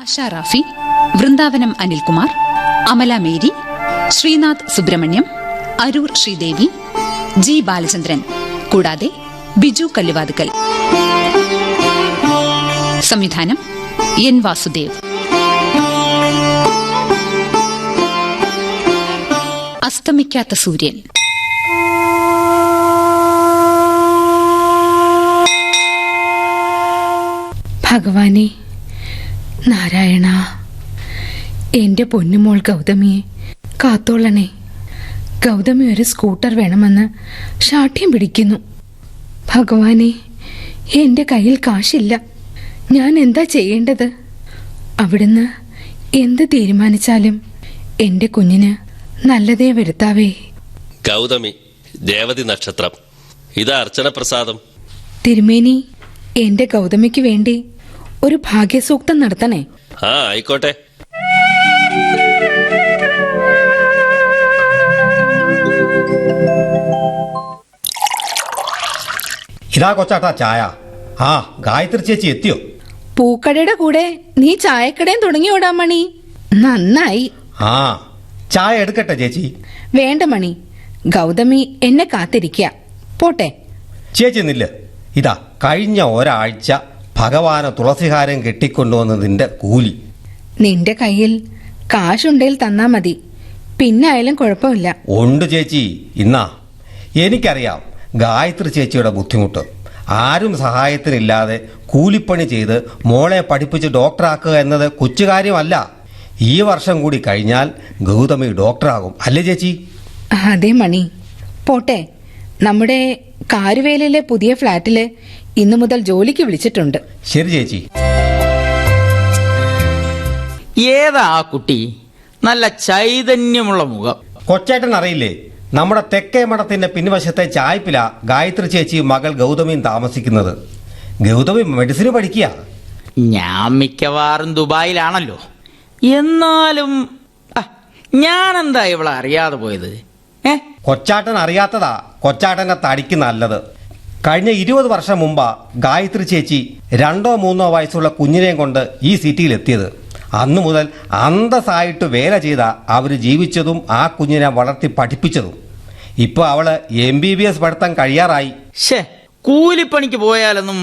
ആശ Rafi Vrindavanam Anilkumar Amala Mary Sreenath Subrahmanyam Aroor Sreedevi G Balachandran കൂടാതെ ബിജു കല്ലുവാതുക്കൽ. സംവിധാനം N Vasudev. അസ്തമിക്കാത്ത സൂര്യൻ. ഭഗവാനെ നാരായണ എന്റെ പൊന്നുമോൾ ഗൗതമിയെ കാത്തോളണേ. ഗൗതമി ഒരു സ്കൂട്ടർ വേണമെന്ന് ഷാഠ്യം പിടിക്കുന്നു. ഭഗവാനെ എന്റെ കയ്യിൽ കാശില്ല. ഞാൻ എന്താ ചെയ്യേണ്ടത്? അവിടുന്ന് എന്ത് തീരുമാനിച്ചാലും എന്റെ കുഞ്ഞിന് നല്ലതേ വരുത്താവേ. ഗൗതമി ദേവതി നക്ഷത്രം. ഇതാ അർച്ചന പ്രസാദം തിരുമേനി എന്റെ ഗൗതമിക്ക് വേണ്ടി ഒരു ഭാഗ്യസൂക്തം നടത്തണേ. ആ ആയിക്കോട്ടെ. ഇതാ കൊച്ചാട്ടാ ചായ. ആ ഗായത്രി ചേച്ചി എത്തിയോ? പൂക്കടയുടെ കൂടെ നീ ചായക്കടയും തുടങ്ങിയോടാ മണി. നന്നായി. ആ ചായ എടുക്കട്ടെ ചേച്ചി. വേണ്ട മണി. ഗൗതമി എന്നെ കാത്തിരിക്ക. പോട്ടെ. ചേച്ചി നില്ല. ഇതാ കഴിഞ്ഞ ഒരാഴ്ച ഭഗവാന് തുളസിഹാരം കെട്ടിക്കൊണ്ടുവന്നതിന്റെ കൂലി. നിന്റെ കയ്യിൽ കാശുണ്ടേൽ തന്നാ മതി. പിന്നെ ആയാലും കുഴപ്പമില്ല. ഉണ്ട് ചേച്ചി ഇന്നാ. എനിക്കറിയാം ഗായത്രി ചേച്ചിയുടെ ബുദ്ധിമുട്ട്. ആരും സഹായത്തിനില്ലാതെ കൂലിപ്പണി ചെയ്ത് മോളെ പഠിപ്പിച്ച് ഡോക്ടറാക്കുക എന്നത് കൊച്ചുകാര്യമല്ല. ഈ വർഷം കൂടി കഴിഞ്ഞാൽ ഗൗതമി ഡോക്ടറാകും. അല്ലേ ചേച്ചി? അതെ മണി. പോട്ടെ. നമ്മുടെ കാരുവേലിലെ പുതിയ ഫ്ലാറ്റിൽ ഇന്നു മുതൽ ജോലിക്ക് വിളിച്ചിട്ടുണ്ട്. ശരി ചേച്ചി. ഏതാ ആ കുട്ടി? നല്ല ചൈതന്യമുള്ള മുഖം. കൊച്ചേട്ടൻ അറിയില്ലേ നമ്മുടെ തെക്കേ മഠത്തിന്റെ പിൻവശത്തെ ചായ്പില ഗായത്രി ചേച്ചിയും മകൾ ഗൗതമിയും താമസിക്കുന്നത്. ഗൗതമി മെഡിസിന് പഠിക്കുക. ഞാൻ മിക്കവാറും ദുബായിലാണല്ലോ. എന്നാലും ആ, ഞാനെന്താ ഇവളെ അറിയാതെ പോയത്? ഏ? കൊച്ചാട്ടൻ അറിയാത്തതാ. കൊച്ചാട്ടന്റെ തടിക്ക് നല്ലത്. കഴിഞ്ഞ ഇരുപത് വർഷം മുമ്പാ ഗായത്രി ചേച്ചി രണ്ടോ മൂന്നോ വയസ്സുള്ള കുഞ്ഞിനെയും കൊണ്ട് ഈ സിറ്റിയിൽ എത്തിയത് അന്നു മുതൽ അന്തസ്സായിട്ട് വേല ചെയ്ത അവർ ജീവിച്ചതും ആ കുഞ്ഞിനെ വളർത്തി പഠിപ്പിച്ചതും. ഇപ്പോൾ അവൾ എം ബി ബി എസ് പഠിത്തം കഴിയാറായി. ഷേ കൂലിപ്പണിക്ക് പോയാലൊന്നും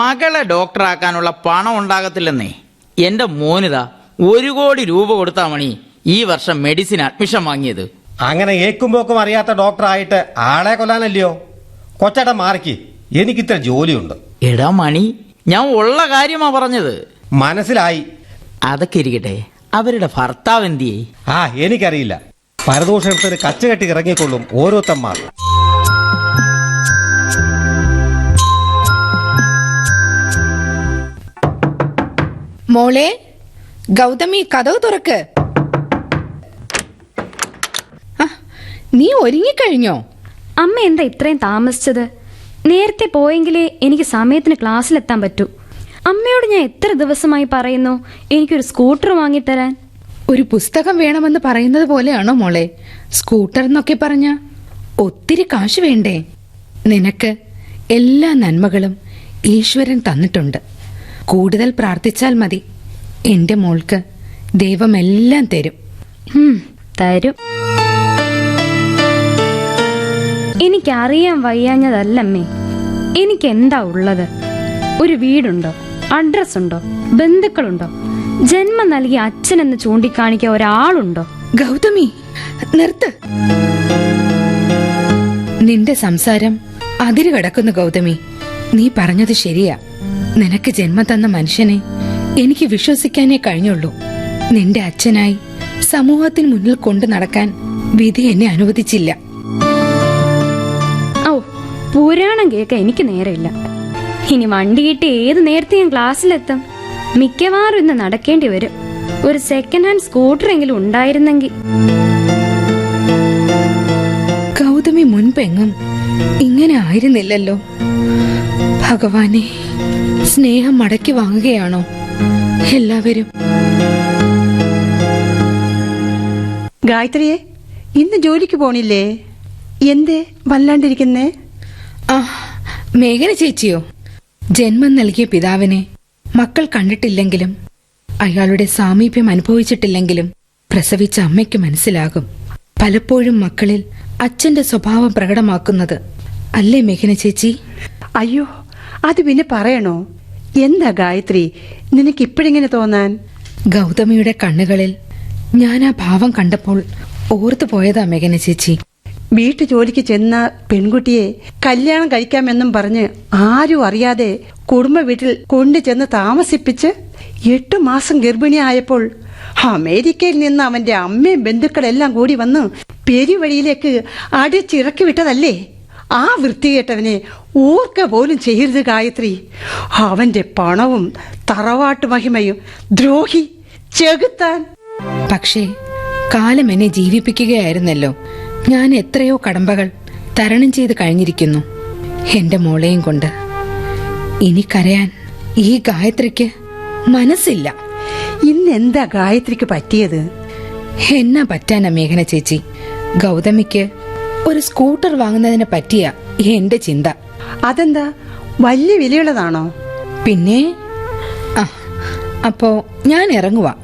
മകളെ ഡോക്ടറാക്കാനുള്ള പണം ഉണ്ടാകത്തില്ലെന്നേ. എന്റെ മോനിതാ ഒരു കോടി രൂപ കൊടുത്താ മണി ഈ വർഷം മെഡിസിൻ അഡ്മിഷൻ വാങ്ങിയത്. അങ്ങനെ ഏക്കുമ്പോക്കും അറിയാത്ത ഡോക്ടറായിട്ട് ആളെ കൊല്ലാനല്ലയോ? കൊച്ചേട്ടൻ മാറിക്ക്. എനിക്കിത്ര ജോലിയുണ്ട്. എടാ മണി ഞാൻ ഉള്ള കാര്യമാ പറഞ്ഞത്. മനസ്സിലായി. അതൊക്കെ ഇരിക്കട്ടെ. അവരുടെ ഭർത്താവ് എന്തിയേ ആ എനിക്കറിയില്ല. പരദൂഷണത്തിന് കച്ചകെട്ടി ഇറങ്ങിക്കൊള്ളും ഓരോരുത്തന്മാർ മോളെ ഗൗതമി കഥവ് തുറക്ക്. നീ ഒരുങ്ങിക്കഴിഞ്ഞോ? അമ്മ എന്താ ഇത്രയും താമസിച്ചത്? നേരത്തെ പോയെങ്കിലേ എനിക്ക് സമയത്തിന് ക്ലാസ്സിലെത്താൻ പറ്റൂ. അമ്മയോട് ഞാൻ എത്ര ദിവസമായി പറയുന്നു? എനിക്കൊരു സ്കൂട്ടർ വാങ്ങിത്തരാൻ. ഒരു പുസ്തകം വേണമെന്ന് പറയുന്നത് പോലെയാണോ മോളെ? സ്കൂട്ടർ എന്നൊക്കെ പറഞ്ഞ ഒത്തിരി കാശ് വേണ്ടേ? നിനക്ക് എല്ലാ നന്മകളും ഈശ്വരൻ തന്നിട്ടുണ്ട്. കൂടുതൽ പ്രാർത്ഥിച്ചാൽ മതി. എന്റെ മോൾക്ക് ദൈവം എല്ലാം തരും. തരും. എനിക്കറിയാൻ വയ്യാഞ്ഞതല്ലമ്മേ എനിക്ക് എന്താ ഉള്ളത്? ഒരു വീടുണ്ടോ? അഡ്രസ് ഉണ്ടോ ബന്ധുക്കളുണ്ടോ? ജന്മം നൽകിയ അച്ഛനെന്ന് ചൂണ്ടിക്കാണിക്കാൻ ഒരാളുണ്ടോ? ഗൗതമി നിർത്ത്. നിന്റെ സംസാരം അതിര് കടക്കുന്നു ഗൗതമി. നീ പറഞ്ഞത് ശരിയാ. നിനക്ക് ജന്മം തന്ന മനുഷ്യനെ എനിക്ക് വിശ്വസിക്കാനേ കഴിഞ്ഞുള്ളൂ. നിന്റെ അച്ഛനായി സമൂഹത്തിന് മുന്നിൽ കൊണ്ടു നടക്കാൻ വിധി എന്നെ അനുവദിച്ചില്ല. പുരാണം കേൾക്കാൻ എനിക്ക് നേരമില്ല ഇനി വണ്ടി കിട്ടി ഏത് നേരത്തെ ഞാൻ ക്ലാസ്സിലെത്തും? മിക്കവാറും ഇന്ന് നടക്കേണ്ടി വരും. ഒരു സെക്കൻഡ് ഹാൻഡ് സ്കൂട്ടർ എങ്കിലും ഉണ്ടായിരുന്നെങ്കിൽ. ഗൗതമി മുൻപെങ്ങും ഇങ്ങനെ ആയിരുന്നില്ലല്ലോ. ഭഗവാനെ സ്നേഹം മടക്കി വാങ്ങുകയാണോ എല്ലാവരും? ഗായത്രിയെ ഇന്ന് ജോലിക്ക് പോണില്ലേ? എന്തേ വല്ലാണ്ടിരിക്കുന്നേ? മേഘന ചേച്ചിയോ? ജന്മം നൽകിയ പിതാവിനെ മക്കൾ കണ്ടിട്ടില്ലെങ്കിലും അയാളുടെ സാമീപ്യം അനുഭവിച്ചിട്ടില്ലെങ്കിലും പ്രസവിച്ച അമ്മയ്ക്ക് മനസ്സിലാകും. പലപ്പോഴും മക്കളിൽ അച്ഛന്റെ സ്വഭാവം പ്രകടമാക്കുന്നത്. അല്ലേ മേഘന ചേച്ചി? അയ്യോ അത് പിന്നെ പറയണോ? എന്താ ഗായത്രി നിനക്ക് ഇപ്പോഴിങ്ങനെ തോന്നാൻ? ഗൗതമിയുടെ കണ്ണുകളിൽ ഞാൻ ആ ഭാവം കണ്ടപ്പോൾ ഓർത്തു പോയതാ മേഘന ചേച്ചി. വീട്ടു ജോലിക്ക് ചെന്ന പെൺകുട്ടിയെ കല്യാണം കഴിക്കാമെന്നും പറഞ്ഞ് ആരും അറിയാതെ കുടുംബ വീട്ടിൽ കൊണ്ടു ചെന്ന് താമസിപ്പിച്ച് എട്ടു മാസം ഗർഭിണിയായപ്പോൾ അമേരിക്കയിൽ നിന്ന് അവന്റെ അമ്മയും ബന്ധുക്കളെല്ലാം കൂടി വന്ന് പെരുവഴിയിലേക്ക് അടിച്ചിറക്കി വിട്ടതല്ലേ? ആ വൃത്തികെട്ടവനെ ഓർക്ക പോലും ചെയ്യരുത് ഗായത്രി. അവന്റെ പണവും തറവാട്ട് മഹിമയും ദ്രോഹി ചെകുത്താൻ. പക്ഷേ കാലം എന്നെ ജീവിപ്പിക്കുകയായിരുന്നല്ലോ. ഞാൻ എത്രയോ കടമ്പകൾ തരണം ചെയ്ത് കഴിഞ്ഞിരിക്കുന്നു എന്റെ മോളെയും കൊണ്ട്. ഇനി കരയാൻ ഈ ഗായത്രിക്ക് മനസ്സില്ല. ഇന്നെന്താ ഗായത്രിക്ക് പറ്റിയത്? എന്നാ പറ്റാനാ മേഘന ചേച്ചി? ഗൗതമിക്ക് ഒരു സ്കൂട്ടർ വാങ്ങുന്നതിനെ പറ്റിയ എന്റെ ചിന്ത. അതെന്താ? വലിയ വിലയുള്ളതാണോ? പിന്നെ ആ അപ്പോ ഞാൻ ഇറങ്ങുവാ.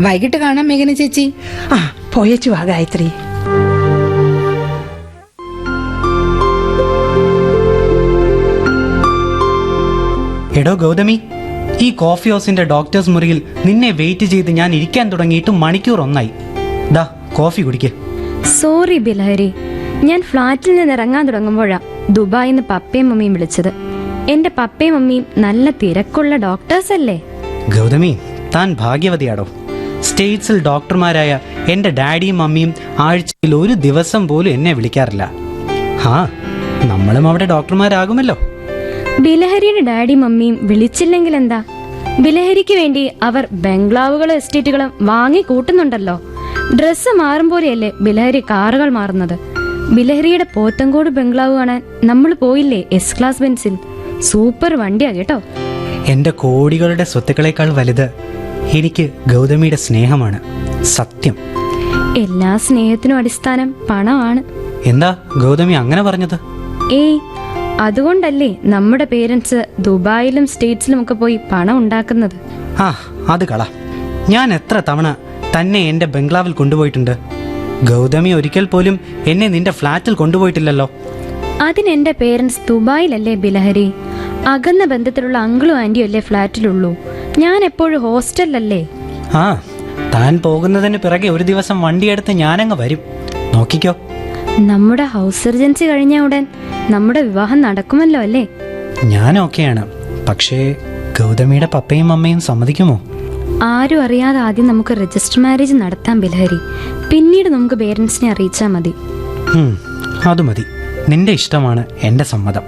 വൈകിട്ട് കാണാം മേഘന ചേച്ചി. ആ പോയച്ചു വാ ഗായത്രി. എടോ ഗൗതമി ഈ കോഫി ഹൗസിന്റെ ഡോക്ടേഴ്സ് മുറിയിൽ നിന്നെ വെയിറ്റ് ചെയ്ത് ഞാൻ ഇരിക്കാൻ തുടങ്ങിയിട്ട് മണിക്കൂർ ഒന്നായി. ദാ കോഫി കുടിക്ക്. സോറി ബിലഹരി ഞാൻ ഫ്ലാറ്റിൽ നിന്ന് ഇറങ്ങാൻ തുടങ്ങുമ്പോഴാ ദുബായിൽ നിന്ന് പപ്പയും മമ്മിയും വിളിച്ചത്. എന്റെ പപ്പയും മമ്മിയും നല്ല തിരക്കുള്ള ഡോക്ടേഴ്സ് അല്ലേ? ഗൗതമി താൻ ഭാഗ്യവതിയാടോ. സ്റ്റേറ്റ്സിൽ ഡോക്ടർമാരായ എന്റെ ഡാഡിയും മമ്മിയും ആഴ്ചയിൽ ഒരു ദിവസം പോലും എന്നെ വിളിക്കാറില്ല. ആ നമ്മളും അവിടെ ഡോക്ടർമാരാകുമല്ലോ. ബിലഹരിയുടെ ഡാഡി മമ്മിയും വിളിച്ചില്ലെങ്കിൽ എന്താ? ബിലഹരിക്ക് വേണ്ടി അവർ ബംഗ്ലാവുകളും എസ്റ്റേറ്റുകളും വാങ്ങി കൂട്ടുന്നുണ്ടല്ലോ. ഡ്രസ്സ് മാറും പോലെയല്ലേ ബിലഹരി കാറുകൾ മാറുന്നത്? ബിലഹരിയുടെ പോത്തങ്കോട് ബംഗ്ലാവ് കാണാൻ നമ്മൾ പോയില്ലേ എസ് ക്ലാസ് ബെൻസിൽ സൂപ്പർ വണ്ടിയാ കേട്ടോ. എന്റെ കോടികളുടെ സ്വത്തുക്കളേക്കാൾ വലുത് എനിക്ക് ഗൗതമിയുടെ സ്നേഹമാണ്. സത്യം. എല്ലാ സ്നേഹത്തിനും അടിസ്ഥാനം പണമാണ്. എന്താ ഗൗതമി അങ്ങനെ പറഞ്ഞത്? ഏയ് അതുകൊണ്ടല്ലേ നമ്മുടെ പേരൻസ് ദുബായിലും സ്റ്റേറ്റ്സിലും ഒക്കെ പോയി പണം ഉണ്ടാക്കുന്നത്? ആ അത് കള. ഞാൻ എത്ര തവണ തന്നെ എന്റെ ബംഗ്ലാവിൽ കൊണ്ടുപോയിട്ടുണ്ട്. ഗൗതമി ഒരിക്കൽ പോലും എന്നെ നിന്റെ ഫ്ലാറ്റിൽ കൊണ്ടുപോയിട്ടില്ലല്ലോ. അതിനെന്റെ പേരൻസ് ദുബായിലല്ലേ ബിലഹരി? അകന്ന ബന്ധത്തിലുള്ള അങ്കിളും ആന്റിയും അല്ലേ ഫ്ലാറ്റിലുള്ളൂ? ഞാൻ എപ്പോഴും ഹോസ്റ്റലിലല്ലേ? ആ താൻ പോകുന്നതിന് പിറകെ ഒരു ദിവസം വണ്ടിയെടുത്ത് ഞാനങ്ങ് വരും. നോക്കിക്കോ. നമ്മുടെ ഹൗസ് സർജൻസി കഴിഞ്ഞ ഉടൻ നമ്മുടെ വിവാഹം നടക്കുമല്ലോ അല്ലേ? ഞാൻ ഓക്കെയാണ്. പക്ഷേ ഗൗതമിയുടെ പപ്പയും അമ്മയും സമ്മതിക്കുമോ? ആരും അറിയാതെ ആദ്യം നമുക്ക് രജിസ്റ്റർ മാരേജ് നടത്താം ബിലഹരി പിന്നീട് നമുക്ക് പേരൻസിനെ അറിയിച്ചാൽ മതി. അത് മതി. നിന്റെ ഇഷ്ടമാണ് എന്റെ സമ്മതം.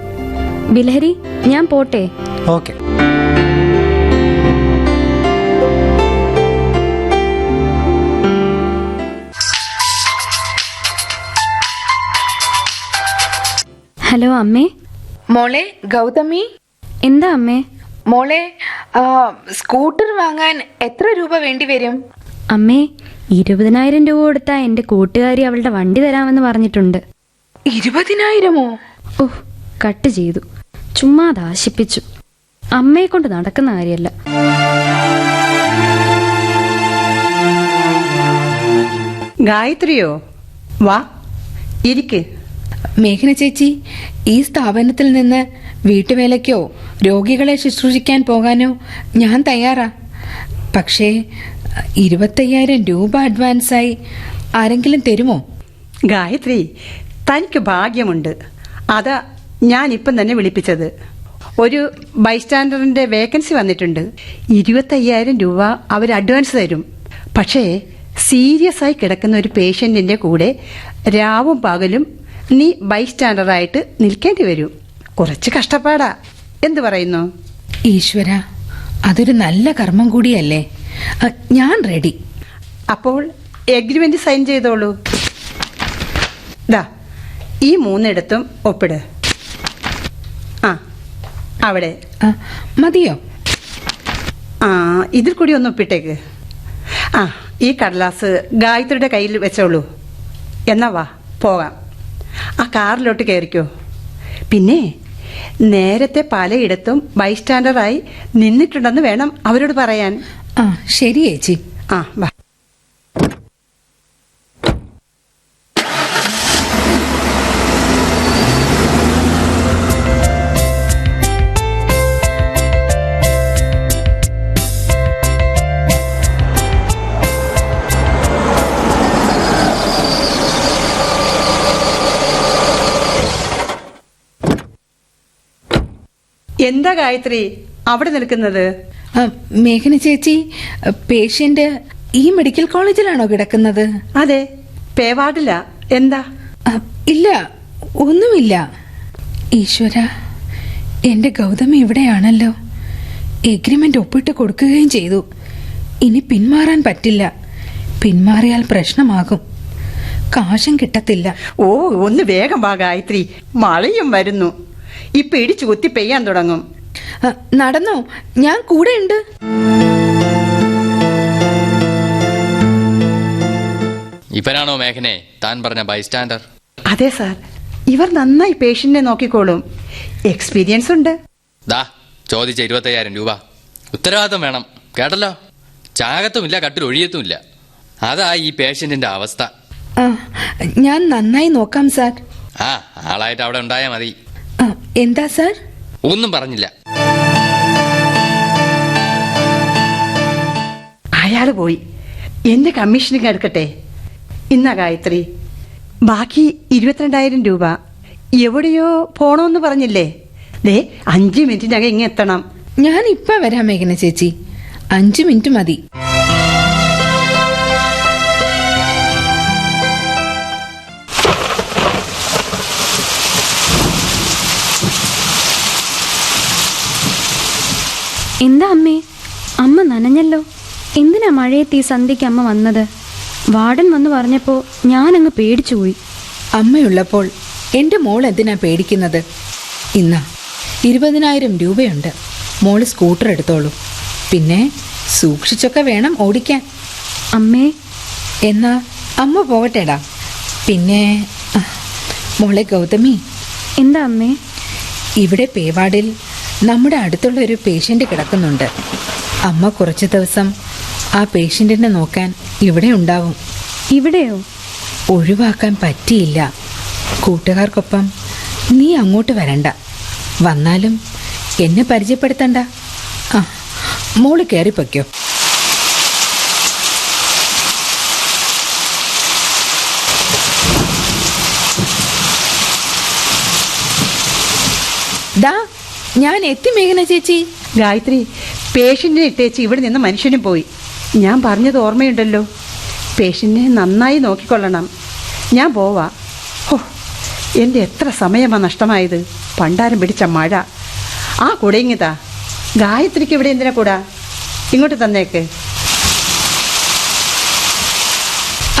ബിലഹരി ഞാൻ പോട്ടെ? ഓക്കെ. ഹലോ അമ്മേ. മോളെ ഗൗതമി? എന്താ അമ്മേ? മോളെ സ്കൂട്ടർ വാങ്ങാൻ എത്ര രൂപ വേണ്ടി വരും? അമ്മേ ഇരുപതിനായിരം രൂപ കൊടുത്താ എന്റെ കൂട്ടുകാരി അവളുടെ വണ്ടി തരാമെന്ന് പറഞ്ഞിട്ടുണ്ട്. ഇരുപതിനായിരമോ? ഓ കട്ട് ചെയ്തു. ചുമ്മാ ദാശിപ്പിച്ചു അമ്മയെ കൊണ്ട് നടക്കുന്ന കാര്യമല്ല. ഗായത്രിയോ വാ ഇരിക്ക്. മേഘന ചേച്ചി ഈ സ്ഥാപനത്തിൽ നിന്ന് വീട്ടുവേലയ്ക്കോ രോഗികളെ ശുശ്രൂഷിക്കാൻ പോകാനോ ഞാൻ തയ്യാറാ. പക്ഷേ ഇരുപത്തയ്യായിരം രൂപ അഡ്വാൻസായി ആരെങ്കിലും തരുമോ? ഗായത്രി തനിക്ക് ഭാഗ്യമുണ്ട്. അതാ ഞാൻ ഇപ്പം തന്നെ വിളിപ്പിച്ചത്. ഒരു ബൈസ്റ്റാൻഡറിന്റെ വേക്കൻസി വന്നിട്ടുണ്ട്. ഇരുപത്തയ്യായിരം രൂപ അവർ അഡ്വാൻസ് തരും. പക്ഷേ സീരിയസ് ആയി കിടക്കുന്ന ഒരു പേഷ്യന്റിന്റെ കൂടെ രാവും പകലും നീ ബൈസ്റ്റാൻഡറായിട്ട് നിൽക്കേണ്ടി വരും. കുറച്ച് കഷ്ടപ്പാടാ. എന്തു പറയുന്നു? ഈശ്വര അതൊരു നല്ല കർമ്മം കൂടിയല്ലേ? ഞാൻ റെഡി. അപ്പോൾ എഗ്രിമെന്റ് സൈൻ ചെയ്തോളൂ. ദാ ഈ മൂന്നിടത്തും ഒപ്പിട്. ആ അവിടെ. മതിയോ? ആ ഇതിൽ കൂടി ഒന്ന് ഒപ്പിട്ടേക്ക്. ആ ഈ കടലാസ് ഗായത്രിയുടെ കയ്യിൽ വെച്ചോളൂ. എന്നാ വാ പോകാം. ആ കാറിലോട്ട് കയറിക്കോ. പിന്നെ നേരത്തെ പലയിടത്തും ബൈസ്റ്റാൻഡറായി നിന്നിട്ടുണ്ടെന്ന് വേണം അവരോട് പറയാൻ. ആ ശരി ചേച്ചി ആ വാ. എന്താ ഗായത്രി? അവിടെ നിൽക്കുന്നത്? മേഘന ചേച്ചി പേഷ്യന്റ് ഈ മെഡിക്കൽ കോളേജിലാണോ കിടക്കുന്നത്? അതെ പേവാടില്ല എന്താ? ഇല്ല ഒന്നുമില്ല. ഈശ്വര എന്റെ ഗൗതമി ഇവിടെയാണല്ലോ. എഗ്രിമെന്റ് ഒപ്പിട്ട് കൊടുക്കുകയും ചെയ്തു. ഇനി പിന്മാറാൻ പറ്റില്ല. പിന്മാറിയാൽ പ്രശ്നമാകും. കാശം കിട്ടത്തില്ല. ഓ ഒന്ന് വേഗം വാ ഗായത്രി. മഴയും വരുന്നു. ഇപ്പൊ ഇടിച്ചു കുത്തി പെയ്യാൻ തുടങ്ങും. നടന്നു? ഞാൻ കൂടെ ഉണ്ട് ഇവരാണോ മേഘനെ? താൻ പറഞ്ഞ ബൈസ്റ്റാൻഡർ അതെ സാർ ഇവർ നന്നായി പേഷ്യന്റിനെ നോക്കിക്കോളും. എക്സ്പീരിയൻസ് ഉണ്ട്. ദാ ചോദിച്ച ഇരുപത്തയ്യായിരം രൂപ. ഉത്തരവാദിത്തം വേണം. കേട്ടല്ലോ? ചാകത്തുമില്ല കട്ടിൽ ഒഴിയത്തുമില്ല. അതാ ഈ പേഷ്യന്റിന്റെ അവസ്ഥ. ഞാൻ നന്നായി നോക്കാം സാർ ആ ആളായിട്ട് അവിടെ ഉണ്ടായാൽ മതി. എന്താ സർ? ഒന്നും പറഞ്ഞില്ല. അയാൾ പോയി. എന്റെ കമ്മീഷനിങ് എടുക്കട്ടെ ഇന്നാ ഗായത്രി. ബാക്കി ഇരുപത്തിരണ്ടായിരം രൂപ. എവിടെയോ പോണോന്ന് പറഞ്ഞില്ലേ? ദേ അഞ്ച് മിനിറ്റിനകം ഇങ്ങെത്തണം ഞാൻ ഇപ്പൊ വരാം മേഘന ചേച്ചി. അഞ്ചു മിനിറ്റ് മതി. എന്താ അമ്മേ? അമ്മ നനഞ്ഞല്ലോ. എന്തിനാ മഴയത്ത് ഈ സന്ധ്യയ്ക്ക് അമ്മ വന്നത്? വാർഡൻ വന്ന് പറഞ്ഞപ്പോ ഞാനങ്ങ് പേടിച്ചുപോയി അമ്മയുള്ളപ്പോൾ എന്റെ മോൾ എന്തിനാ പേടിക്കുന്നത്? ഇന്നാ ഇരുപതിനായിരം രൂപയുണ്ട്. മോൾ സ്കൂട്ടർ എടുത്തോളൂ. പിന്നെ സൂക്ഷിച്ചൊക്കെ വേണം ഓടിക്കാൻ. അമ്മേ. എന്നാ അമ്മ പോകട്ടെടാ. പിന്നെ മോളെ ഗൗതമി. എന്താ അമ്മേ? ഇവിടെ പേവാടിൽ നമ്മുടെ അടുത്തുള്ള ഒരു പേഷ്യന്റ് കിടക്കുന്നുണ്ട്. അമ്മ കുറച്ച് ദിവസം ആ പേഷ്യന്റിനെ നോക്കാൻ ഇവിടെ ഉണ്ടാവും. ഇവിടെയോ? ഒഴിവാക്കാൻ പറ്റിയില്ല. കൂട്ടുകാർക്കൊപ്പം നീ അങ്ങോട്ട് വരണ്ട. വന്നാലും എന്നെ പരിചയപ്പെടുത്തണ്ട. ആ മോൾ കയറിപ്പൊയ്ക്കോ ദാ ഞാൻ എത്തി മേഘന ചേച്ചി. ഗായത്രി പേഷ്യന്റിനെ ഇട്ടേച്ച് ഇവിടെ നിന്ന് മനുഷ്യനും പോയി. ഞാൻ പറഞ്ഞത് ഓർമ്മയുണ്ടല്ലോ. പേഷ്യന്റിനെ നന്നായി നോക്കിക്കൊള്ളണം. ഞാൻ പോവാ. ഓ എന്റെ എത്ര സമയമാണ് നഷ്ടമായത്. പണ്ടാരം പിടിച്ച മഴ. ആ കുടയിങ്ങിതാ ഗായത്രിക്ക് ഇവിടെ എന്തിനാ കൂടാ? ഇങ്ങോട്ട് തന്നേക്ക്.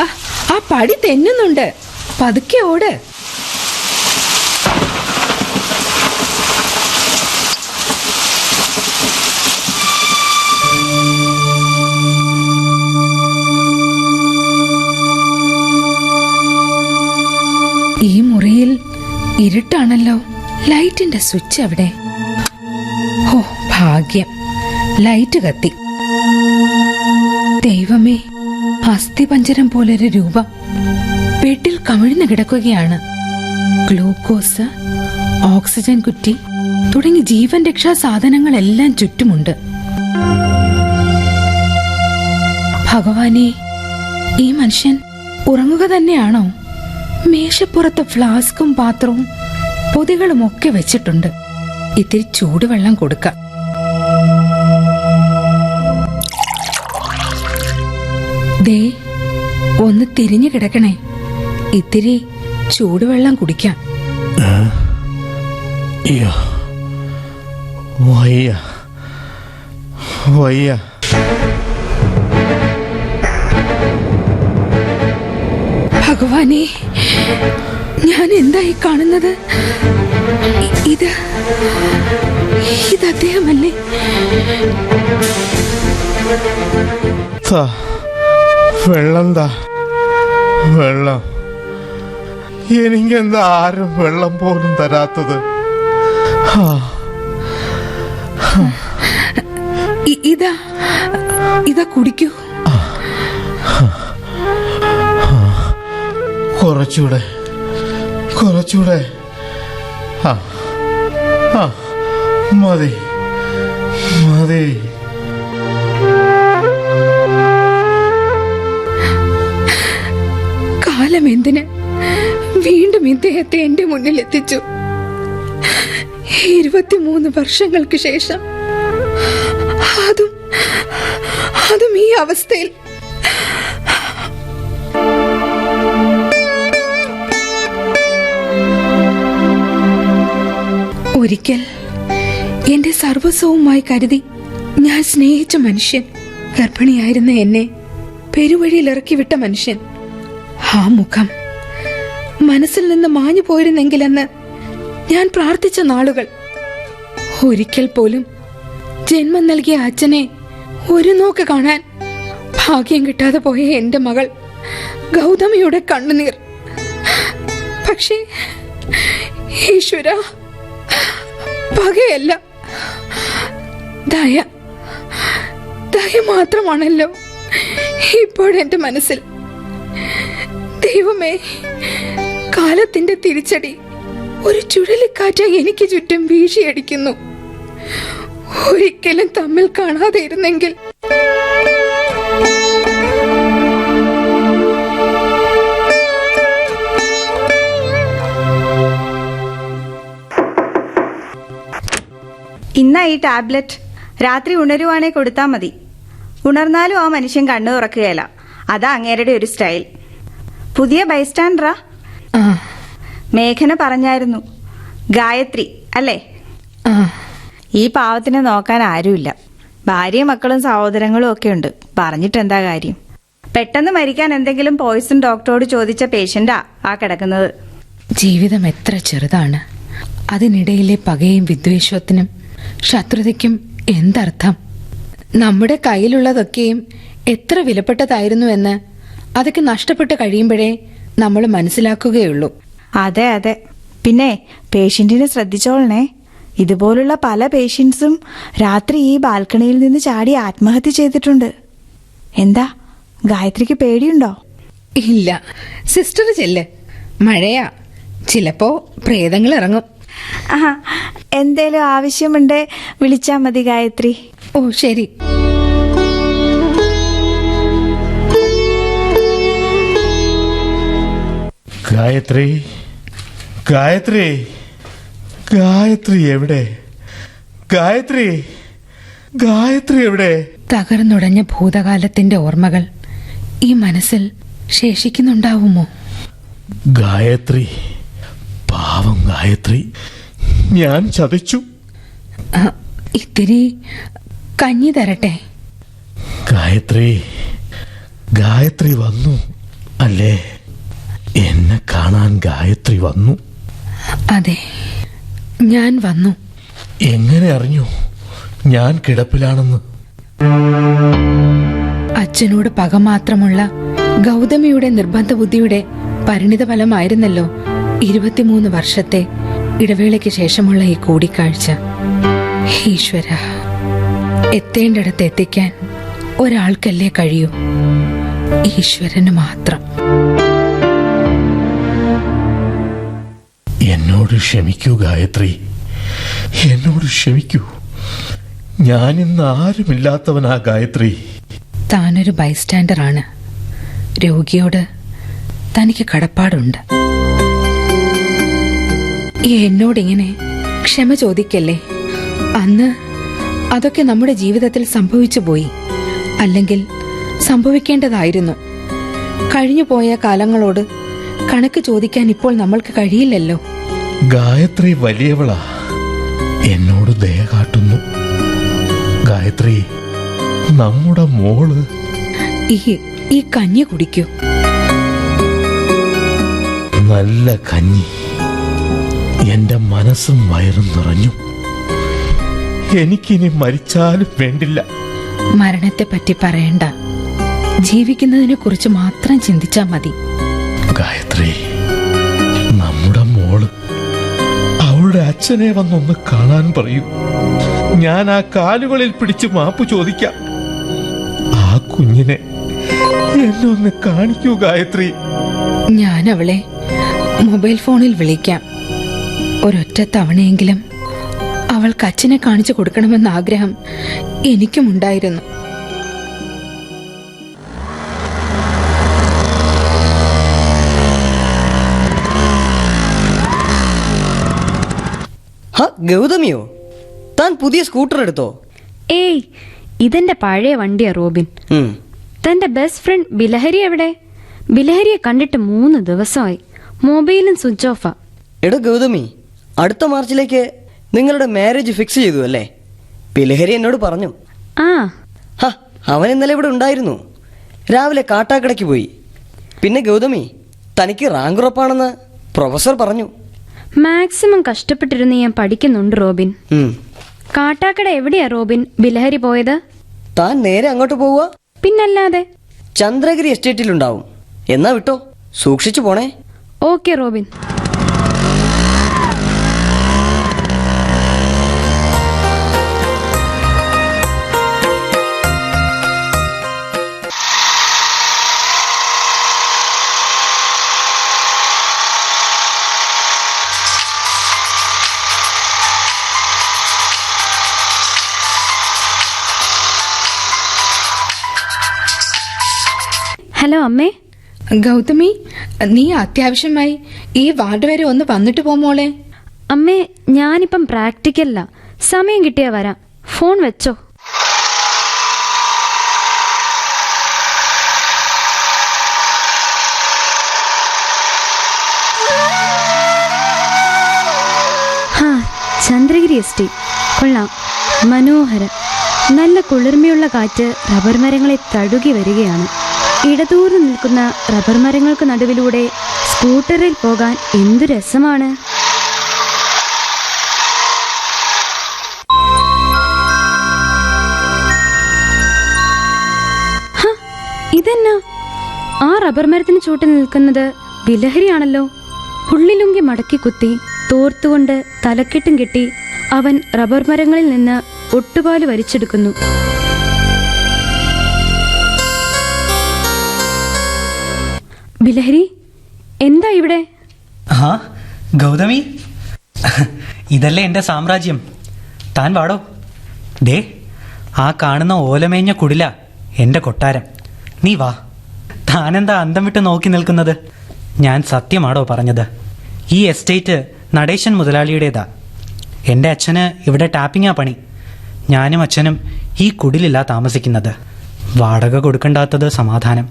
ആ ആ പടി തെന്നുന്നുണ്ട്. പതുക്കെ ഓട്. ഇരുട്ടാണല്ലോ. ലൈറ്റിന്റെ സ്വിച്ച് അവിടെ. ഓ ഭാഗ്യം. ലൈറ്റ് കത്തി. ദൈവമേ അസ്ഥിപഞ്ചരം പോലൊരു രൂപം. ബെഡിൽ കമിഴ്ന്നു കിടക്കുകയാണ്. ഗ്ലൂക്കോസ് ഓക്സിജൻ കുറ്റി തുടങ്ങി ജീവൻ രക്ഷാ സാധനങ്ങളെല്ലാം ചുറ്റുമുണ്ട്. ഭഗവാനെ ഈ മനുഷ്യൻ ഉറങ്ങുക തന്നെയാണോ? മേശപ്പുറത്ത് ഫ്ലാസ്കും പാത്രവും പൊതികളും ഒക്കെ വെച്ചിട്ടുണ്ട്. ഇത്തിരി ചൂടുവെള്ളം കൊടുക്കാം. ദേ ഒന്ന് തിരിഞ്ഞു കിടക്കണേ. ഇത്തിരി ചൂടുവെള്ളം കുടിക്കാം. വയ്യ. വയ്യ. ഭഗവാനെ ഞാൻ എന്തായി കാണുന്നത്? ഇത് ഇത് അദ്ദേഹമല്ലേ? വെള്ളന്താ വെള്ളം താ വെള്ളം. എനിക്കെന്താ ആരും വെള്ളം പോലും തരാത്തത്? ഇതാ ഇതാ കുടിക്കൂ. കുറച്ചുകൂടെ. കുറച്ചുകൂടെ. മതി. മതി. കാലം എന്തിന് വീണ്ടും ഇദ്ദേഹത്തെ എന്റെ മുന്നിൽ എത്തിച്ചു? ഇരുപത്തിമൂന്ന് വർഷങ്ങൾക്ക് ശേഷം അതും അതും ഈ അവസ്ഥയിൽ ഒരിക്കൽ എന്റെ സർവസ്വവുമായി കരുതി ഞാൻ സ്നേഹിച്ച മനുഷ്യൻ ഗർഭിണിയായിരുന്ന എന്നെ പെരുവഴിയിൽ ഇറക്കി വിട്ട മനുഷ്യൻ. ആ മുഖം മനസ്സിൽ നിന്ന് മാഞ്ഞു പോയിരുന്നെങ്കിലെന്ന് ഞാൻ പ്രാർത്ഥിച്ച നാളുകൾ. ഒരിക്കൽ പോലും ജന്മം നൽകിയ അച്ഛനെ ഒരു നോക്ക് കാണാൻ ഭാഗ്യം കിട്ടാതെ പോയ എന്റെ മകൾ ഗൗതമിയുടെ കണ്ണുനീർ. പക്ഷേ ഈശ്വര പകയല്ല. ദയ. ദയ മാത്രമാണല്ലോ ഇപ്പോഴെന്റെ മനസ്സിൽ. ദൈവമേ കാലത്തിന്റെ തിരിച്ചടി. ഒരു ചുഴലിക്കാറ്റായി എനിക്ക് ചുറ്റും വീശിയടിക്കുന്നു. ഒരിക്കലും തമ്മിൽ കാണാതെ ഇരുന്നെങ്കിൽ ഇന്നാ ഈ ടാബ്ലറ്റ്? രാത്രി ഉണരുവാണേ കൊടുത്താൽ മതി. ഉണർന്നാലും ആ മനുഷ്യൻ കണ്ണു തുറക്കുകയല്ല. അതാ അങ്ങേരുടെ ഒരു സ്റ്റൈൽ. പുതിയ ബൈസ്റ്റാൻഡറാ? മേഘന പറഞ്ഞായിരുന്നു. ഗായത്രി അല്ലേ? ഈ പാവത്തിനെ നോക്കാൻ ആരുമില്ല. ഭാര്യയും മക്കളും സഹോദരങ്ങളും ഒക്കെ ഉണ്ട്. പറഞ്ഞിട്ട് എന്താ കാര്യം? പെട്ടെന്ന് മരിക്കാൻ എന്തെങ്കിലും പോയിസൺ ഡോക്ടറോട് ചോദിച്ച പേഷ്യന്റാ ആ കിടക്കുന്നത്. ജീവിതം എത്ര ചെറുതാണ്. അതിനിടയിലെ പകയും വിദ്വേഷത്തിനും ശത്രുതയ്ക്കും എന്തർത്ഥം? നമ്മുടെ കയ്യിലുള്ളതൊക്കെയും എത്ര വിലപ്പെട്ടതായിരുന്നു എന്ന് അതൊക്കെ നഷ്ടപ്പെട്ട് കഴിയുമ്പോഴേ നമ്മൾ മനസ്സിലാക്കുകയുള്ളൂ. അതെ അതെ. പിന്നെ പേഷ്യന്റിനെ ശ്രദ്ധിച്ചോളണേ. ഇതുപോലുള്ള പല പേഷ്യൻസും രാത്രി ഈ ബാൽക്കണിയിൽ നിന്ന് ചാടി ആത്മഹത്യ ചെയ്തിട്ടുണ്ട്. എന്താ ഗായത്രിക്ക് പേടിയുണ്ടോ? ഇല്ല സിസ്റ്റർ ചെല്ല്. മഴയാ. ചിലപ്പോ പ്രേതങ്ങൾ ഇറങ്ങും. എന്തേലും ആവശ്യമുണ്ട് വിളിച്ചാ മതി ഗായത്രി. ഓ ശരി. ഗായത്രി ഗായത്രി ഗായത്രി എവിടെ? ഗായത്രി ഗായത്രി എവിടെ? തകർന്നുടഞ്ഞ ഭൂതകാലത്തിന്റെ ഓർമ്മകൾ ഈ മനസ്സിൽ ശേഷിക്കുന്നുണ്ടാവുമോ? ഗായത്രി പാവം ഗായത്രി. ഞാൻ ചതിച്ചു. ഇത്തിരി കഞ്ഞി തരട്ടെ. ഗായത്രി ഗായത്രി വന്നു അല്ലേ? എന്നെ കാണാൻ ഗായത്രി വന്നു. അതെ ഞാൻ വന്നു. എങ്ങനെ അറിഞ്ഞു? ഞാൻ കിടപ്പിലാണെന്ന്. അച്ഛനോട് പക മാത്രമുള്ള ഗൗതമിയുടെ നിർബന്ധ ബുദ്ധിയുടെ പരിണിത ഫലമായിരുന്നല്ലോ ഇരുപത്തിമൂന്ന് വർഷത്തെ ഇടവേളയ്ക്ക് ശേഷമുള്ള ഈ കൂടിക്കാഴ്ച ഈശ്വര എത്തേണ്ടിടത്ത് എത്തിക്കാൻ ഒരാൾക്കല്ലേ കഴിയൂ? ഈശ്വരന് മാത്രം. എന്നോട് ക്ഷമിക്കൂ ഗായത്രി. എന്നോട് ക്ഷമിക്കൂ. ഞാൻ ഇന്ന് ആരുമില്ലാത്തവനാ ഗായത്രി. താനൊരു ബൈസ്റ്റാൻഡറാണ്. രോഗിയോട് തനിക്ക് കടപ്പാടുണ്ട്. എന്നോടിങ്ങനെ ക്ഷമ ചോദിക്കല്ലേ? അന്ന് അതൊക്കെ നമ്മുടെ ജീവിതത്തിൽ സംഭവിച്ചു പോയി. അല്ലെങ്കിൽ സംഭവിക്കേണ്ടതായിരുന്നു. കഴിഞ്ഞു പോയ കാലങ്ങളോട് കണക്ക് ചോദിക്കാൻ ഇപ്പോൾ നമ്മൾക്ക് കഴിയില്ലല്ലോ. ഗായത്രി വലിയവളാ. എന്നോട് ദയ കാട്ടുന്നു. ഗായത്രി നമ്മുടെ മോൾ. ഈ ഈ കഞ്ഞി കുടിക്കൂ. നല്ല കഞ്ഞി. എന്റെ മനസ്സും വയറും നിറഞ്ഞു. എനിക്കിനി മരിച്ചാലും വേണ്ടില്ല. മരണത്തെ പറ്റി പറയണ്ട. ജീവിക്കുന്നതിനെ കുറിച്ച് മാത്രം ചിന്തിച്ചാ മതി. ഗായത്രി നമ്മുടെ മോൾ അവളുടെ അച്ഛനെ വന്നൊന്ന് കാണാൻ പറയൂ. ഞാൻ ആ കാലുകളിൽ പിടിച്ച് മാപ്പ് ചോദിക്കാം. ആ കുഞ്ഞിനെ എന്നൊന്ന് കാണിക്കൂ ഗായത്രി. ഞാൻ അവളെ മൊബൈൽ ഫോണിൽ വിളിക്കാം. ഒരൊറ്റ തവണയെങ്കിലും അവൾക്ക് അച്ഛനെ കാണിച്ചു കൊടുക്കണമെന്ന ആഗ്രഹം എനിക്കുമുണ്ടായിരുന്നു. ഹ ഗൗതമിയോ? താൻ പുതിയ സ്കൂട്ടർ എടുത്തോ? ഏയ് ഇതെന്റെ പഴയ വണ്ടിയാ റോബിൻ. തന്റെ ബെസ്റ്റ് ഫ്രണ്ട് ബിലഹരി എവിടെ? ബിലഹരിയെ കണ്ടിട്ട് മൂന്ന് ദിവസമായി. മൊബൈലും സ്വിച്ച് ഓഫാ. എടോ ഗൗതമി അടുത്ത മാർച്ചിലേക്ക് നിങ്ങളുടെ മാരേജ് ഫിക്സ് ചെയ്തു അല്ലേ? പിലഹരി എന്നോട് പറഞ്ഞു. ആ. ഹ അവൻ ഇന്നലെ ഇവിടെ ഉണ്ടായിരുന്നു. രാവിലെ കാട്ടാക്കടയ്ക്ക് പോയി. പിന്നെ ഗൗതമി തനിക്ക് റാങ്ക് ഉറപ്പാണെന്ന് പ്രൊഫസർ പറഞ്ഞു. മാക്സിമം കഷ്ടപ്പെട്ടിരുന്ന് ഞാൻ പഠിക്കുന്നുണ്ട് റോബിൻ. ഉം. കാട്ടാക്കട എവിടെയാ റോബിൻ? ബിലഹരി പോയത്? താൻ നേരെ അങ്ങോട്ട് പോവുക. പിന്നല്ലാതെ. ചന്ദ്രഗിരി എസ്റ്റേറ്റിലുണ്ടാവും. എന്നാ വിട്ടോ? സൂക്ഷിച്ചു പോണേ. Okay Robin. ഹലോ അമ്മേ. ഗൗതമി നീ അത്യാവശ്യമായി ഈ വാർഡ് വരെ ഒന്ന് വന്നിട്ട് പോമോളെ അമ്മേ ഞാനിപ്പം പ്രാക്ടിക്കല്ല. സമയം കിട്ടിയാ വരാം. ഫോൺ വെച്ചോ. ഹാ ചന്ദ്രഗിരി എസ്റ്റേറ്റ് കൊള്ളാം. മനോഹരം. നല്ല കുളിർമയുള്ള കാറ്റ് റബ്ബർ മരങ്ങളെ തഴുകി വരികയാണ്. ഇടതൂർന്ന് നിൽക്കുന്ന റബ്ബർ മരങ്ങൾക്ക് നടുവിലൂടെ സ്കൂട്ടറിൽ പോകാൻ എന്തു രസമാണ്? ഇതെന്നാ? ആ റബ്ബർ മരത്തിന് ചൂട്ടിൽ നിൽക്കുന്നത് വിലഹരിയാണല്ലോ. ഉള്ളിലുങ്കി മടക്കി കുത്തി തോർത്തുകൊണ്ട് തലക്കെട്ടും കെട്ടി അവൻ റബ്ബർ മരങ്ങളിൽ നിന്ന് ഒട്ടുപാൽ വലിച്ചെടുക്കുന്നു. ബിലഹരി എന്താ ഇവിടെ? ആ ഗൗതമി? ഇതല്ലേ എന്റെ സാമ്രാജ്യം. താൻ വാടോ. ദേ ആ കാണുന്ന ഓലമേഞ്ഞ കുടില എന്റെ കൊട്ടാരം. നീ വാ. താനെന്താ അന്തം വിട്ട് നോക്കി നിൽക്കുന്നത്? ഞാൻ സത്യമാടോ പറഞ്ഞത്? ഈ എസ്റ്റേറ്റ് നടേശൻ മുതലാളിയുടേതാ. എന്റെ അച്ഛന് ഇവിടെ ടാപ്പിങ്ങാ പണി. ഞാനും അച്ഛനും ഈ കുടിലില്ല താമസിക്കുന്നത്. വാടക കൊടുക്കണ്ടാത്തത് സമാധാനം.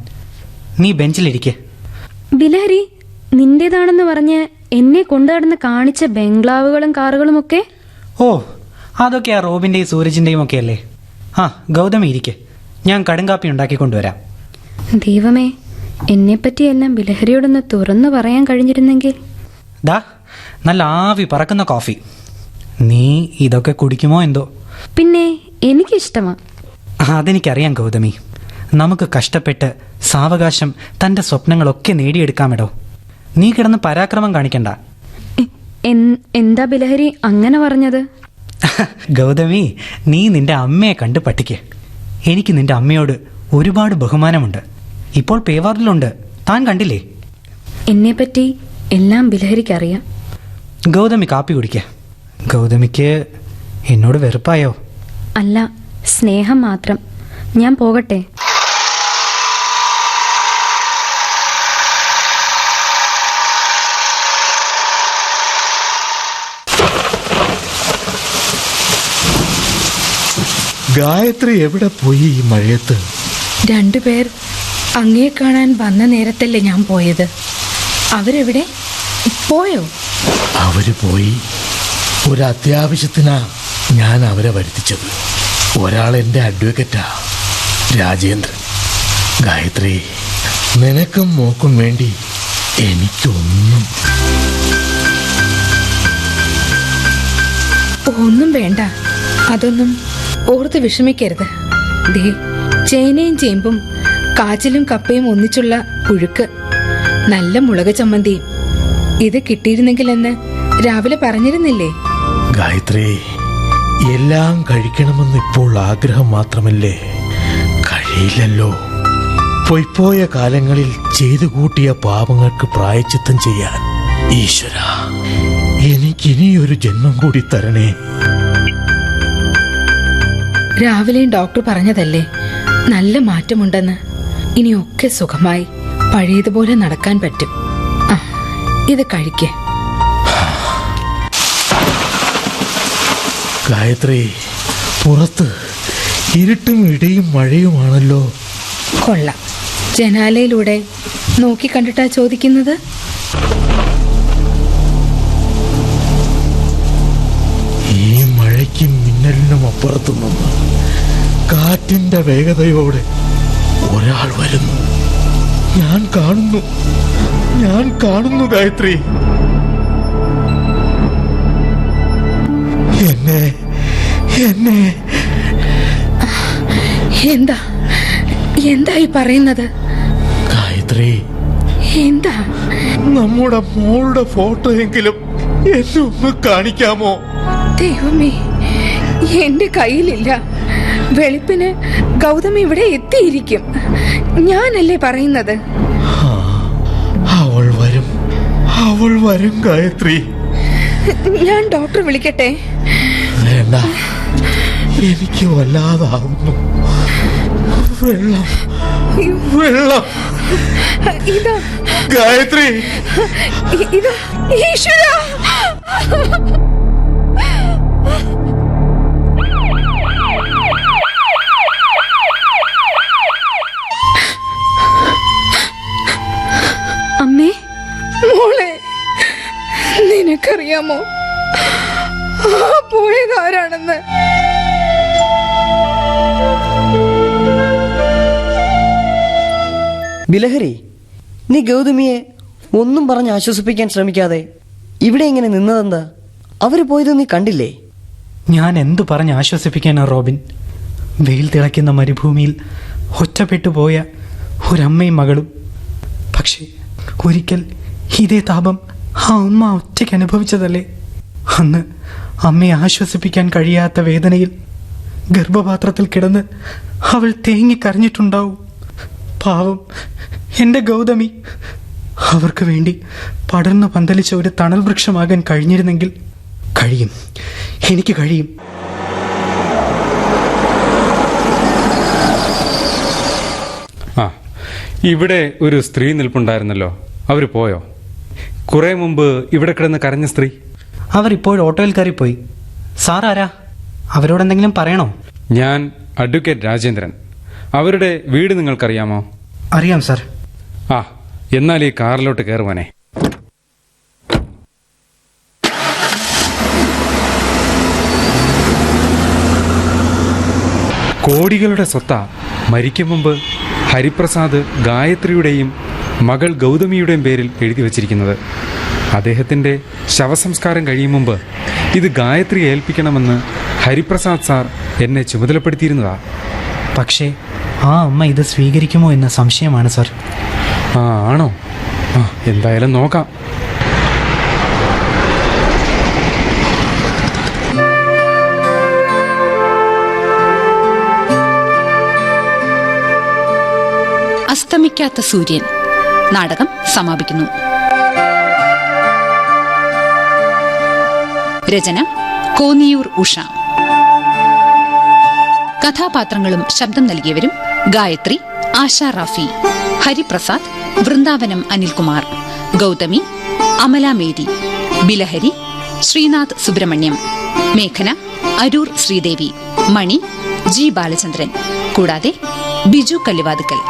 നീ ബെഞ്ചിലിരിക്കെ. ബിലഹരി നിന്റേതാണെന്ന് പറഞ്ഞ് എന്നെ കൊണ്ടുനടന്ന് കാണിച്ച ബംഗ്ലാവുകളും കാറുകളും ഒക്കെ ഓ അതൊക്കെ ആ റോബിന്റെയും സൂരജിന്റെയും ഒക്കെ അല്ലേ ആ ഗൗതമി ഇരിക്കെ. ഞാൻ കടുങ്കാപ്പി ഉണ്ടാക്കി കൊണ്ടുവരാം ദൈവമേ എന്നെപ്പറ്റിയെല്ലാം ബിലഹരിയോടൊന്ന് തുറന്നു പറയാൻ കഴിഞ്ഞിരുന്നെങ്കിൽ. ദാ നല്ല ആവി പറക്കുന്ന കോഫി. നീ ഇതൊക്കെ കുടിക്കുമോ എന്തോ? പിന്നെ എനിക്കിഷ്ടമാ. അതെനിക്കറിയാം ഗൗതമി. നമുക്ക് കഷ്ടപ്പെട്ട് സാവകാശം തന്റെ സ്വപ്നങ്ങളൊക്കെ നേടിയെടുക്കാമെടോ. നീ കിടന്ന് പരാക്രമം കാണിക്കണ്ട. എന്താ ബിലഹരി അങ്ങനെ പറഞ്ഞത്? ഗൗതമി നീ നിന്റെ അമ്മയെ കണ്ട് പഠിക്ക്. എനിക്ക് നിന്റെ അമ്മയോട് ഒരുപാട് ബഹുമാനമുണ്ട്. ഇപ്പോൾ പേവാറിലുണ്ട് താൻ കണ്ടില്ലേ? എന്നെപ്പറ്റി എല്ലാം ബിലഹരിക്ക് അറിയാം ഗൗതമി കാപ്പി കുടിക്ക. ഗൗതമിക്ക് എന്നോട് വെറുപ്പായോ? അല്ല സ്നേഹം മാത്രം. ഞാൻ പോകട്ടെ? ഗായത്രി എവിടെ പോയി ഈ മഴയത്ത്? രണ്ടുപേർ അങ്ങയെ കാണാൻ വന്ന നേരത്തല്ലേ ഞാൻ പോയത്. അവരെവിടെ? പോയോ? അവർ പോയി. ഒരു അത്യാവശ്യത്തിനാ ഞാൻ അവരെ വരുത്തിച്ചത്. ഒരാൾ എന്റെ അഡ്വക്കറ്റാ രാജേന്ദ്രൻ. ഗായത്രി നിനക്കും മോക്കും വേണ്ടി എനിക്കൊന്നും ഒന്നും വേണ്ട. അതൊന്നും ഓർത്ത് വിഷമിക്കരുത്. ദേ ചേനയും ചേമ്പും കാച്ചിലും കപ്പയും ഒന്നിച്ചുള്ള പുഴുക്ക്. നല്ല മുളക് ചമ്മന്തിയും ഇത് കിട്ടിയിരുന്നെങ്കിലെന്ന് രാവിലെ പറഞ്ഞിരുന്നില്ലേ? ഗായത്രി എല്ലാം കഴിക്കണമെന്ന് ഇപ്പോൾ ആഗ്രഹം മാത്രമല്ലേ? കഴിയില്ലല്ലോ. പൊയ്പോയ കാലങ്ങളിൽ ചെയ്തു കൂട്ടിയ പാപങ്ങൾക്ക് പ്രായച്ചിത്തം ചെയ്യാൻ. ഈശ്വര എനിക്കിനിയൊരു ജന്മം കൂടി തരണേ. രാവിലെയും ഡോക്ടർ പറഞ്ഞതല്ലേ? നല്ല മാറ്റമുണ്ടെന്ന്. ഇനിയൊക്കെ സുഖമായി പഴയതുപോലെ നടക്കാൻ പറ്റും. ആ ഇത് കഴിക്കേ. ഗായത്രി പുറത്ത് ഇരുട്ടും ഇടിയും മഴയുമാണല്ലോ. കൊള്ളാം. ജനാലയിലൂടെ നോക്കി കണ്ടിട്ടാ ചോദിക്കുന്നത്? ഈ മഴയ്ക്കും മിന്നലിനും അപ്പുറത്തു നിന്ന് കാറ്റിന്റെ വേഗതയോടെ ഒരാൾ വരുന്നു. ഞാൻ കാണുന്നു. ഞാൻ കാണുന്നു ഗായത്രി. എന്നെ എന്നെ. എന്താ? എന്താ ഈ പറയുന്നത്? ഗായത്രി. എന്താ? നമ്മുടെ മോളുടെ ഫോട്ടോ എങ്കിലും എന്നെ ഒന്ന് കാണിക്കാമോ? ദൈവമേ എന്റെ കയ്യിലില്ല. വെളുപ്പിന് ഗൗതം ഇവിടെ എത്തിയിരിക്കും. ഞാനല്ലേ പറയുന്നത്? അവൾ വരും. അവൾ വരും ഗായത്രി. ഞാൻ ഡോക്ടർ വിളിക്കട്ടെ? വേണ്ട. എനിക്ക് വല്ലാതാവുന്നു. വെള്ളം. വെള്ളം. ഇതാ. ഗായത്രി. ഇതാ. ഈശ്വര. മോളെ നിനക്കറിയാമോ? ആ പോയതാരാണെന്ന് ബിലഹരി നീ ഗൗതമിയെ ഒന്നും പറഞ്ഞ് ആശ്വസിപ്പിക്കാൻ ശ്രമിക്കാതെ ഇവിടെ ഇങ്ങനെ നിന്നതെന്താ? അവർ പോയത് നീ കണ്ടില്ലേ? ഞാൻ എന്തു പറഞ്ഞ് ആശ്വസിപ്പിക്കാനാ റോബിൻ? വെയിൽ തിളയ്ക്കുന്ന മരുഭൂമിയിൽ ഒറ്റപ്പെട്ടു പോയ ഒരമ്മയും മകളും. പക്ഷേ ഒരിക്കൽ ഇതേ താപം ആ അമ്മ ഒറ്റയ്ക്ക് അനുഭവിച്ചതല്ലേ? അന്ന് അമ്മയെ ആശ്വസിപ്പിക്കാൻ കഴിയാത്ത വേദനയിൽ ഗർഭപാത്രത്തിൽ കിടന്ന് അവൾ തേങ്ങിക്കരഞ്ഞിട്ടുണ്ടാവും പാവം എന്റെ ഗൗതമി. അവർക്ക് വേണ്ടി പടർന്നു പന്തലിച്ച ഒരു തണൽ വൃക്ഷമാകാൻ കഴിഞ്ഞിരുന്നെങ്കിൽ കഴിയും. എനിക്ക് കഴിയും. ആ ഇവിടെ ഒരു സ്ത്രീ നിൽപ്പുണ്ടായിരുന്നല്ലോ. അവർ പോയോ? കുറെ മുമ്പ് ഇവിടെ കിടന്ന് കരഞ്ഞ സ്ത്രീ. അവർ ഇപ്പോൾ ഓട്ടോയിൽ കയറിപ്പോയി. സാർ ആരാ? അവരോട് എന്തെങ്കിലും പറയണോ? ഞാൻ അഡ്വക്കേറ്റ് രാജേന്ദ്രൻ. അവരുടെ വീട് നിങ്ങൾക്കറിയാമോ? അറിയാം സാർ. ആ എന്നാൽ ഈ കാറിലോട്ട് കയറുവാനെ. കോടികളുടെ സ്വത്ത മരിക്കും മുമ്പ് ഹരിപ്രസാദ് ഗായത്രിയുടെയും മകൾ ഗൗതമിയുടെയും പേരിൽ എഴുതി വച്ചിരിക്കുന്നത്. അദ്ദേഹത്തിന്റെ ശവസംസ്കാരം കഴിയും മുമ്പ് ഇത് ഗായത്രി ഏൽപ്പിക്കണമെന്ന് ഹരിപ്രസാദ് സാർ എന്നെ ചുമതലപ്പെടുത്തിയിരുന്നതാ. പക്ഷേ ആ അമ്മ ഇത് സ്വീകരിക്കുമോ എന്ന സംശയമാണ് സാർ. ആ ആണോ? ആ എന്തായാലും നോക്കാം. അസ്തമിക്കാത്ത സൂര്യൻ. നാടകം സമാപിക്കുന്നു. രചന കോന്നിയൂർ ഉഷ. കഥാപാത്രങ്ങളും ശബ്ദം നൽകിയവരും ഗായത്രി ആശ റാഫി ഹരിപ്രസാദ് വൃന്ദാവനം അനിൽകുമാർ ഗൗതമി അമല മേരി ബിലഹരി ശ്രീനാഥ് സുബ്രഹ്മണ്യം മേഘന അരൂർ ശ്രീദേവി മണി ജി ബാലചന്ദ്രൻ കൂടാതെ ബിജു കല്ലുവാതുക്കൽ.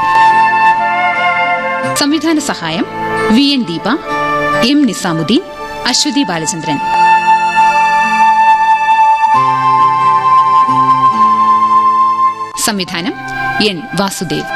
സംവിധാന സഹായം V N Deepa M Nizamuddin Aswathi Balachandran. സംവിധാനം എൻ വാസുദേവ്.